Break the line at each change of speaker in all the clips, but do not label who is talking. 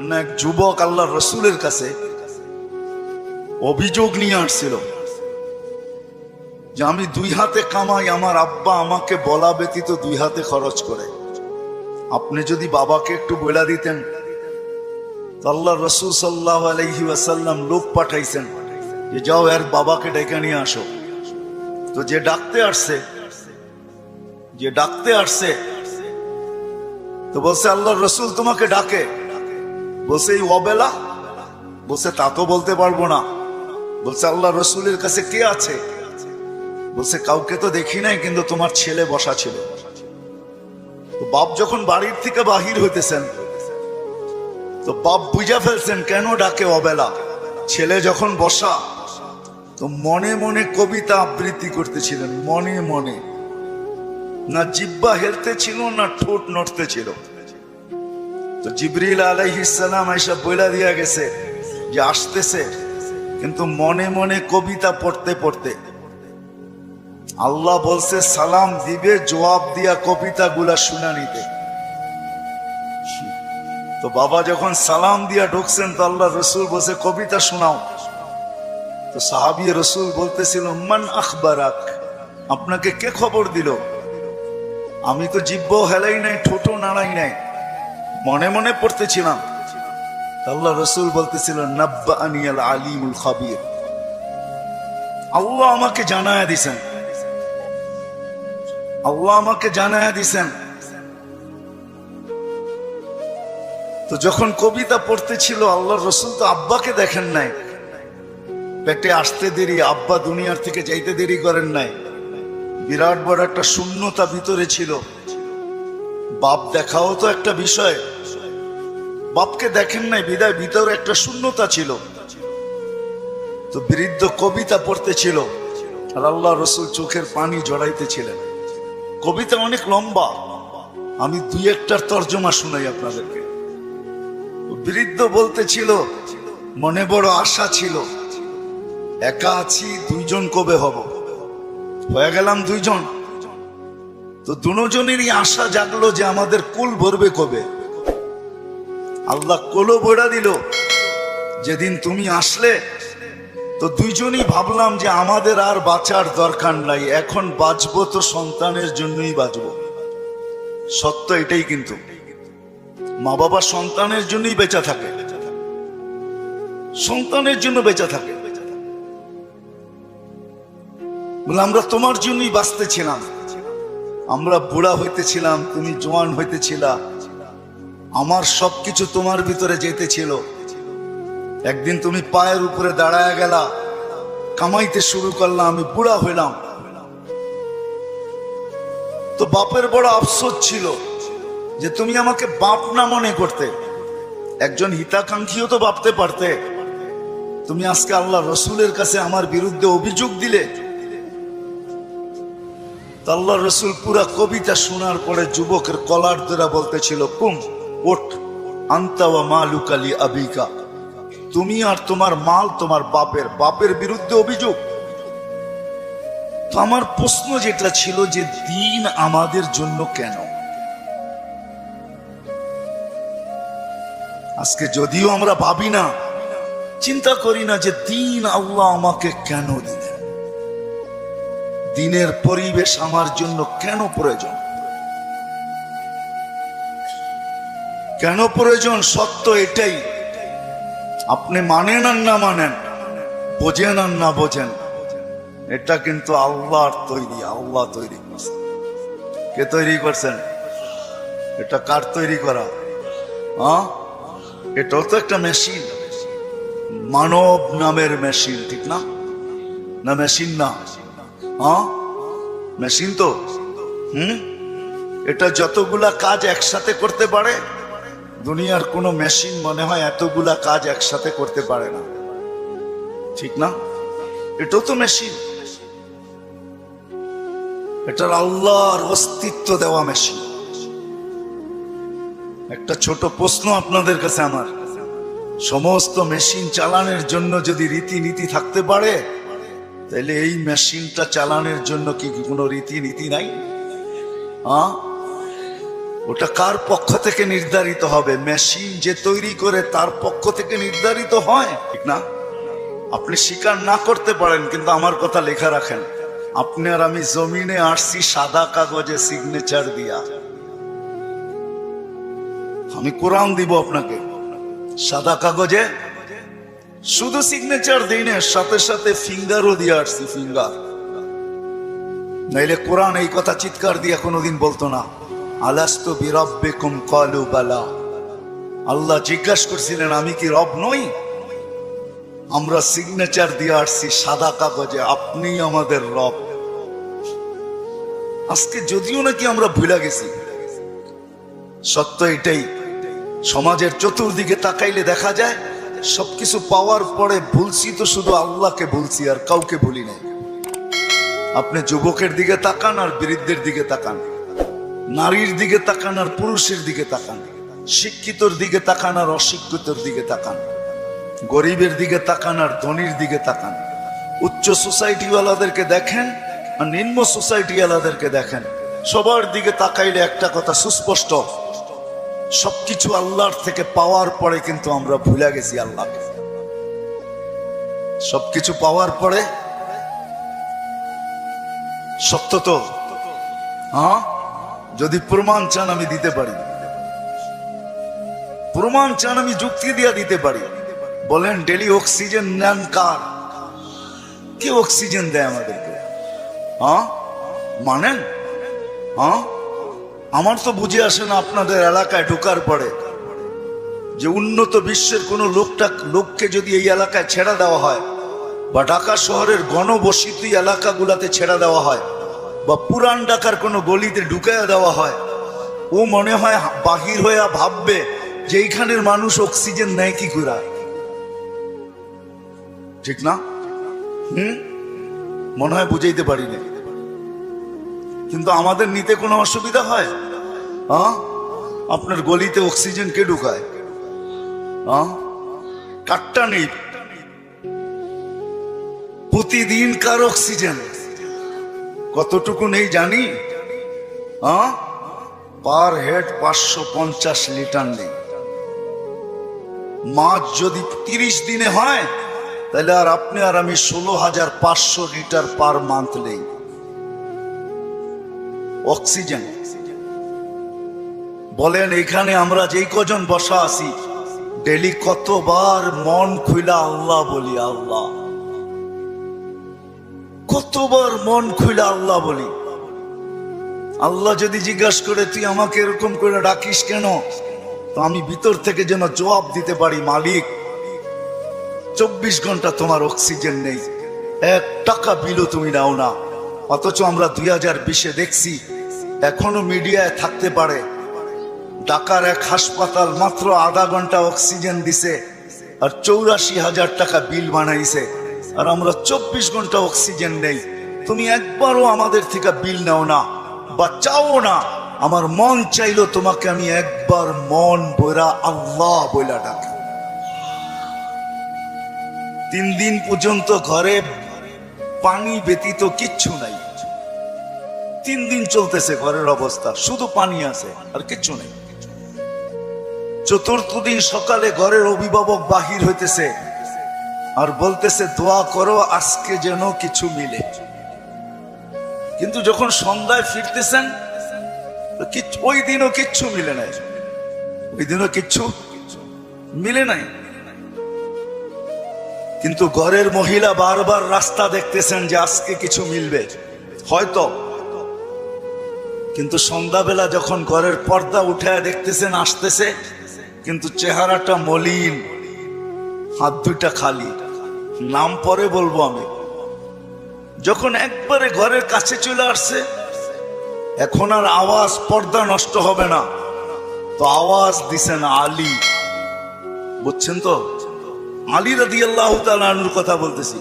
না এক যুবক আল্লাহ রসুলের কাছে অভিযোগ নিয়ে আসছিল যে আমি দুই হাতে কামাই, আমার আব্বা আমাকে বলা ব্যতীত দুই হাতে খরচ করে। আপনি যদি বাবাকে একটু বলে দিতেন আল্লাহ রসুল সাল্লাহ আলহি ওয়াসাল্লাম লোক পাঠাইছেন যে যাও এর বাবাকে ডেকে নিয়ে আসো। তো যে ডাকতে আসছে, যে ডাকতে আসছে, তো বলছে আল্লাহ রসুল তোমাকে ডাকে। বলছে, এই অবেলা? বলছে, তা তো বলতে পারব না। বলছে, আল্লাহ রসুলের কাছে কে আছে? বলছে, কাউকে তো দেখি নাই, কিন্তু তোমার ছেলে বসা ছিল। তো বাপ যখন বাড়ির থেকে বাহির হইতেছেন, তো বাপ বুঝা ফেলছেন, কেন ডাকে অবেলা? ছেলে যখন বসা? তো মনে মনে কবিতা আবৃত্তি করতেছিলেন, মনে মনে। না জিব্বা হেলতে ছিল না ঠোঁট নড়তে ছিল তো জিবরিল আলাইহিসালাম এসব বইলা দিয়া গেছে যে আসতেছে, কিন্তু মনে মনে কবিতা পড়তে পড়তে আল্লাহ বলছে, সালাম দিবে, জবাব দিয়া কবিতা গুলা শুনা নিতে। তো বাবা যখন সালাম দিয়া ঢুকছেন, তো আল্লাহ রসুল বসে কবিতা শোনাও। তো সাহাবি রসুল বলতেছিল, মান আখবারাক, আপনাকে কে খবর দিল? আমি তো জিব্ব হেলাই নাই ঠোঁটো নাড়াই নাই। মনে মনে পড়তেছিলাম। আল্লাহ রসুল বলতেছিল নাব্বা আনিয়াল আলিমুল খাবির। আল্লাহ আমাকে জানায়া দিছেন। আল্লাহ আমাকে জানায়া দিছেন। তো যখন কবিতা পড়তেছিল, আল্লাহ রসুল তো আব্বাকে দেখেন নাই। পেটে আসতে দেরি, আব্বা দুনিয়ার থেকে যাইতে দেরি করেন নাই। বিরাট বড় একটা শূন্যতা ভিতরে ছিল। বাপ দেখাও তো একটা বিষয়। বাপকে দেখেন নাই, বিদায় ভিতরে একটা শূন্যতা ছিল। তো বৃদ্ধ কবিতা পড়তেছিল আর আল্লাহ রসুল চোখের পানি জড়াইতেছিলেন কবিতা অনেক লম্বা। আমি দুই একটার তর্জমা শুনাই আপনাদেরকে। বৃদ্ধ বলতেছিল মনে বড় আশা ছিল। একা আছি, দুইজন কবে হব? হয়ে গেলাম দুইজন। তো দুজনেরই আশা জাগলো যে আমাদের কুল ভরবে কবে। আল্লাহ কোলো বইড়া দিল, যেদিন তুমি আসলে, তো দুইজনই ভাবলাম যে আমাদের আর বাঁচার দরকার নাই, এখন বাঁচবো তো সন্তানের জন্যই বাঁচবো। সত্য এটাই কিন্তু। মা বাবা সন্তানের জন্যই বেঁচে থাকে। সন্তানের জন্য বেঁচে থাকে। বলে, আমরা তোমার জন্যই বাঁচতেছিলাম আমরা বুড়া হইতেছিলাম, তুমি জোয়ান হইতেছিলা। আমার সবকিছু তোমার ভিতরে যেতেছিল। একদিন তুমি পায়ের উপরে দাঁড়ায় গেলা, কামাইতে শুরু করলাম আমি বুড়া হইলাম। তো বাপের বড় আফসোস ছিল যে তুমি আমাকে বাপ না মনে করতে, একজন হিতাকাঙ্ক্ষীও তো ভাবতে পারতে। তুমি আজকে আল্লাহ রসুলের কাছে আমার বিরুদ্ধে অভিযোগ দিলে আল্লাহ রসুল পুরা কবিতা শোনার পরে যুবকের কলার দ্বারা বলতেছিল, কুম, ওঠ আন্তাওয়া মালুক আলী আবিকা। তুমি আর তোমার মাল তোমার বাপের বাপের বিরুদ্ধে অভিযোগ। তো আমার প্রশ্ন যেটা ছিল যে, দিন আমাদের জন্য কেন? আজকে যদিও আমরা ভাবি না, চিন্তা করি না যে দিন আল্লাহ আমাকে কেন দিনের পরিবেশ আমার জন্য কেন প্রয়োজন? কেন প্রয়োজন? সত্য এটাই। আপনি মানেন আর না মানেন, বোঝেন আর না বোঝেন, এটা কিন্তু আল্লাহর তৈরি, আল্লাহ তৈরি করছেন কে তৈরি করছেন? এটা কার তৈরি করা? হ্যাঁ এটাও তো একটা মেশিন। মানব নামের মেশিন, ঠিক না? না, মেশিন না। মেশিন তো। হুম? এটা যতগুলা কাজ একসাথে করতে পারে, দুনিয়ার কোনো মেশিন মনে হয় এতগুলা কাজ একসাথে করতে পারে না। ঠিক না? এটাও তো মেশিন। এটার আল্লাহর অস্তিত্ব দেওয়া মেশিন। একটা ছোট প্রশ্ন আপনাদের কাছে আমার। সমস্ত মেশিন চালানোর জন্য যদি রীতিনীতি থাকতে পারে তাহলে এই মেশিনটা চালানোর জন্য কি কোনো রীতিনীতি নাই? হ্যাঁ ওটা কার পক্ষ থেকে নির্ধারিত হবে? মেশিন যে তৈরি করে তার পক্ষ থেকে নির্ধারিত হয়? ঠিক না? আপনি স্বীকার না করতে পারেন, কিন্তু আমার কথা লেখা রাখেন। আপনি আর আমি জমিনে আসছি সাদা কাগজে সিগনেচার দিয়া। আমি কোরআন দিব আপনাকে। সাদা কাগজে শুধু সিগনেচার দিই না সাথে সাথে ফিঙ্গারও দিয়ে আসছি ফিঙ্গার নাইলে কোরআন এই কথা চিৎকার দিয়ে কোনোদিন বলতো না। আলাস্ত বিরব্বেকুম কলু বালা। আল্লাহ জিজ্ঞাসা করছিলেন, আমি কি রব নই? আমরা সিগনেচার দিয়ে আসছি সাদা কাগজে আপনি আমাদের রব। আজকে যদিও নাকি আমরা ভুলে গেছি। সত্য এটাই, সমাজের চতুর্দিকে তাকাইলে দেখা যায় সবকিছু পাওয়ার পরে ভুলছি তো শুধু আল্লাহকে ভুলছি আর কাউকে ভুলি নাই। আপনি যুবকের দিকে তাকান, আর বৃদ্ধের দিকে তাকান। নারীর দিকে তাকান, আর পুরুষের দিকে তাকান। শিক্ষিতর দিকে তাকান, আর অশিক্ষিতর দিকে তাকান। গরিবের দিকে তাকান, আর ধনির দিকে তাকান। উচ্চ সোসাইটিওয়ালাদেরকে দেখেন, আর নিম্ন সোসাইটিওয়ালাদেরকে দেখেন। সবার দিকে তাকাইলে একটা কথা সুস্পষ্ট সবকিছু আল্লাহর থেকে পাওয়ার পরে কিন্তু আমরা ভুলে গেছি আল্লাহকে। সবকিছু পাওয়ার পরে সত্য তো? হ্যাঁ? যদি প্রমাণ চান আমি দিতে পারি। প্রমাণ চান আমি যুক্তি দিয়ে দিতে পারি। বলেন, ডেলি অক্সিজেন নেন কার? কি অক্সিজেন দেয় আমাদেরকে? হ্যাঁ? মানেন? হ্যাঁ? আমার তো বুঝে আসে না আপনাদের এলাকায় ঢোকার পরে যে উন্নত বিশ্বের কোনো লোকটা লোককে যদি এই এলাকায় ছেড়া দেওয়া হয় বা ঢাকা শহরের গণবসিত এলাকাগুলাতে ছেড়া দেওয়া হয় বা পুরান ঢাকার কোনো গলিতে ঢুকাইয়া দেওয়া হয়, ও মনে হয় বাহির হইয়া ভাববে যে এইখানের মানুষ অক্সিজেন নেয় কি করে। ঠিক না? হুম? মনে হয় বুঝাইতে পারি না কিন্তু আমাদের নিতে কোনো অসুবিধা হয়? আপনার গলিতে অক্সিজেন কে ঢুকায়? হ্যাঁ নেই। প্রতিদিন কার অক্সিজেন? কতটুকু নেই জানি? হ্যাঁ পার হেড পাঁচশো পঞ্চাশ লিটার নেই। মাছ যদি তিরিশ দিনে হয়, তাহলে আর আপনি আর আমি ষোলো হাজার পাঁচশো লিটার পার মান্থ নেই। অক্সিজেন। বলেন, এখানে আমরা যেই কজন বসা আছি, ডেলি কতবার মন খুইলা আল্লাহ বলি, আল্লাহ। কতবার মন খুইলা আল্লাহ বলি। আল্লাহ যদি জিজ্ঞাসা করে, তুই আমাকে এরকম করে ডাকিস কেন? তো আমি ভিতর থেকে যেন জবাব দিতে পারি, মালিক, চব্বিশ ঘণ্টা তোমার অক্সিজেন নেই। এক টাকা বিলও তুমি নাও না। অথচ আমরা দুই হাজার বিশে দেখছি এখনও মিডিয়ায় থাকতে পারে। ঢাকার এক হাসপাতাল মাত্র আধা ঘণ্টা অক্সিজেন দিছে আর চৌরাশি হাজার টাকা বিল বানাইছে। আর আমরা চব্বিশ ঘণ্টা অক্সিজেন নেই। তুমি একবারও আমাদের থেকে বিল নাও না বা চাও না। আমার মন চাইলো তোমাকে আমি একবার মন বইরা আল্লাহ বইলা ডাকি। তিন দিন পর্যন্ত ঘরে পানি ব্যতীত কিচ্ছু নাই। তিন দিন চলতেছে ঘরের অবস্থা, শুধু পানি আছে আর কিচ্ছু নেই। চতুর্থ দিন সকালে ঘরের অভিভাবক বাহির হইতেছে আর বলতেছে, দোয়া করো, আজকে যেন কিছু মিলে। কিন্তু যখন সন্ধ্যায় ফিরতেছেন ওই দিনও কিচ্ছু মিলে নাই। ওই দিনও কিচ্ছু মিলে নাই। কিন্তু ঘরের মহিলা বারবার রাস্তা দেখতেছেন যে আজকে কিছু মিলবে। হয়তো। কিন্তু সন্ধ্যাবেলা যখন ঘরের পর্দা উঠে দেখতেছেন, আসতেছে, কিন্তু চেহারাটা মলিন, হাত দুইটা খালি। নাম পরে বলব আমি। যখন একবারে ঘরের কাছে চলে আসছে, এখন আর আওয়াজ পর্দা নষ্ট হবে না। তো আওয়াজ দিছেন আলী। বুঝছেন তো? আলী রাদি আল্লাহ তালুর কথা বলতেছি।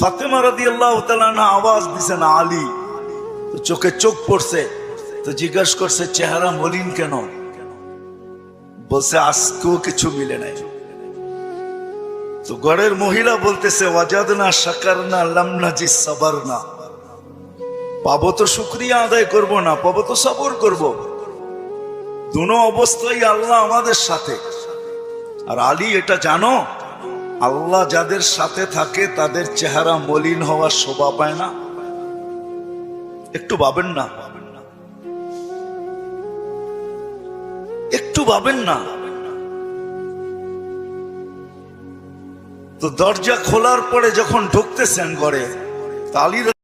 ফাতেমা রাদি আল্লাহ তালানা আওয়াজ দিছেন আলী, তো চোখে চোখ পড়ছে, তো জিজ্ঞাসা করছে, চেহারা মলিন কেন? বলছে, আজকেও কিছু মিলে নাই। তো ঘরের মহিলা বলতেছে ওয়াজাদ না সাকার না লামনা জি সাবার না পাবো তো শুক্রিয়া আদায় করব না, পাবো তো সবর করব। দুনো অবস্থায় আল্লাহ আমাদের সাথে। আর আলী এটা জানো, আল্লাহ যাদের সাথে থাকে তাদের চেহারা মলিন হওয়ার শোভা পায় না। একটু ভাবেন না। একটু ভাবেন না। তো দরজা খোলার পরে যখন ঢুকতেছেন ঘরে তালির